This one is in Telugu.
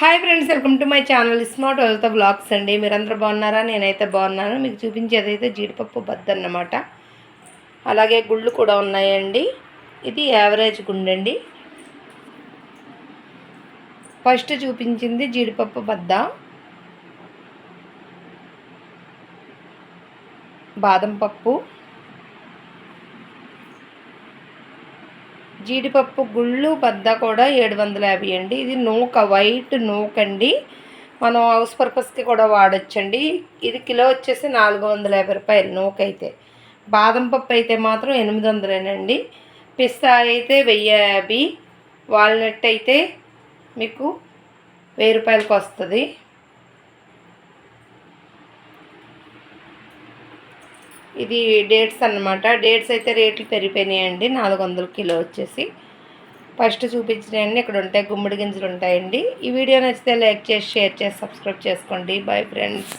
Hi friends welcome to my channel smart wealth blogs అండి మీరందరూ బాగున్నారా? నేనైతే బాగున్నాను. మీకు చూపించేది అయితే జీడిపప్పు బద్ద అన్నమాట. అలాగే గుళ్ళు కూడా ఉన్నాయండి. ఇది యావరేజ్ గుండె అండి ఫస్ట్ చూపించింది జీడిపప్పు బద్ద. బాదం పప్పు. జీడిపప్పు గుళ్ళు బద్ద కూడా ఏడు వందల యాభై అండి. ఇది నూక వైట్ నూక అండి. మనం హౌస్ పర్పస్కి కూడా వాడచ్చండి. ఇది కిలో వచ్చేసి నాలుగు వందల యాభై రూపాయలు నూక అయితే బాదం పప్పు అయితే మాత్రం ఎనిమిది వందలేనండి పిస్తా అయితే వెయ్యి యాభై. వాల్నట్ అయితే మీకు వెయ్యి రూపాయలకు వస్తుంది ఇది డేట్స్ అన్నమాట. డేట్స్ అయితే రేట్లు పెరిగిపోయినాయండి. నాలుగు వందల కిలో వచ్చేసి. ఫస్ట్ చూపించినాయండి ఇక్కడ ఉంటాయి. గుమ్మడి గింజలు ఉంటాయండి. ఈ వీడియో నచ్చితే లైక్ చేసి షేర్ చేసి సబ్స్క్రైబ్ చేసుకోండి. Bye friends